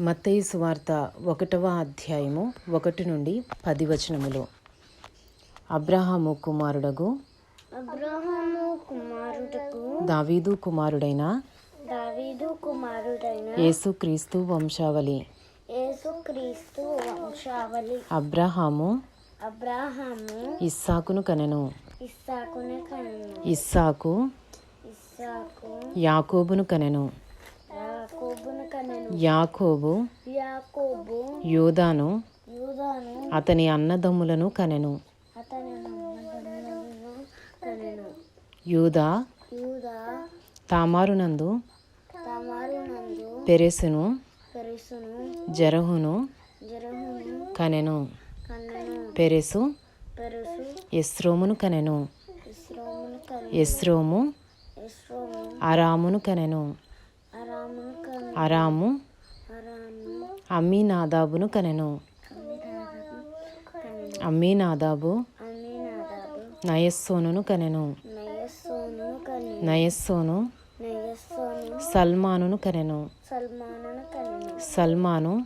మత్తయి సువార్త ఒకటవ అధ్యాయము ఒకటి నుండి పది వచనములు. అబ్రహాము కుమారుడగు దావీదు కుమారుడైన దావీదు కుమారుడైన యేసుక్రీస్తు వంశావళి. యేసుక్రీస్తు వంశావళి. అబ్రహాము అబ్రాహాము ఇస్సాకును కనెను. ఇస్సాకుని కనను. ఇస్సాకు ఇస్సాకు యాకోబును కనను. యాకోబు యాకోబు యోదాను యూదాను అతని అన్నదమ్ములను కనెను. అతని నమ్మదములను కనెను. యూదా యూదా తామారునందు తమారునందు పెరెసును పెరుసును జరహును జరహును కనెను. పెరెసు పెరుసు ఎస్రోమును కనెను. ఎస్రోము అరామును కనెను. అరాము అమ్మీనాదాబును కనెను. అమ్మీనాదాబు కనెను నయస్సోను కనెను. నయస్సోను సల్మానును కనెను. సల్మాను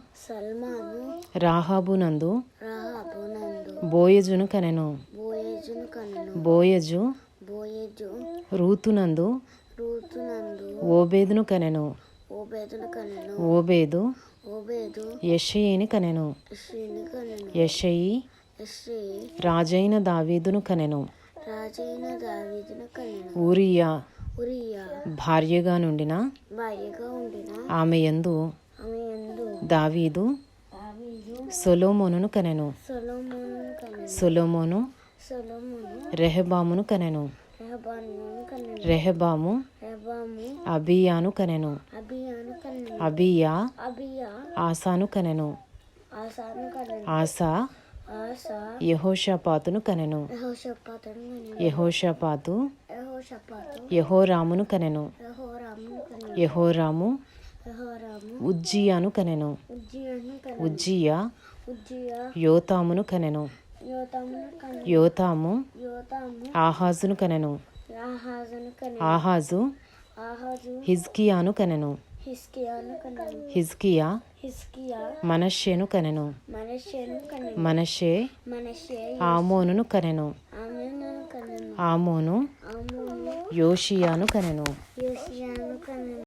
రాహాబునందు బోయజును కనెను. బోయజు రూతునందు రూతునందు ఓబేదును కనెను. ఓబేదు. యషయిని కనెను. యషయి రాజైన దావీదును కనెను. ఊరియా. భార్యగా నుండిన ఆమె యందు దావీదు సొలోమోనును కనెను. సొలొమోను కనెను. సొలోమోను సొలొమోను రెహబామును కనెను. రెహబాము. అబియాను కనెను. అబియా. ఆసాను కనెను. ఆసా. యహోషపాతును కనెను. యహోషపాతు. యహోరామును కనెను. యహోరాము. ఉజ్జియాను కనెను. ఉజ్జియా. యోతామును కనెను. యోతాము ఆహాజును కనెను. ఆహాజు హిజ్కియాను కనెను. హిజ్కియా మనషేను కనెను. మనషే మనషే ఆమోనును కనెను. ఆమెను కనెను. ఆమోను ఆమోను యోషియాను కనెను. యోషియాను కనెను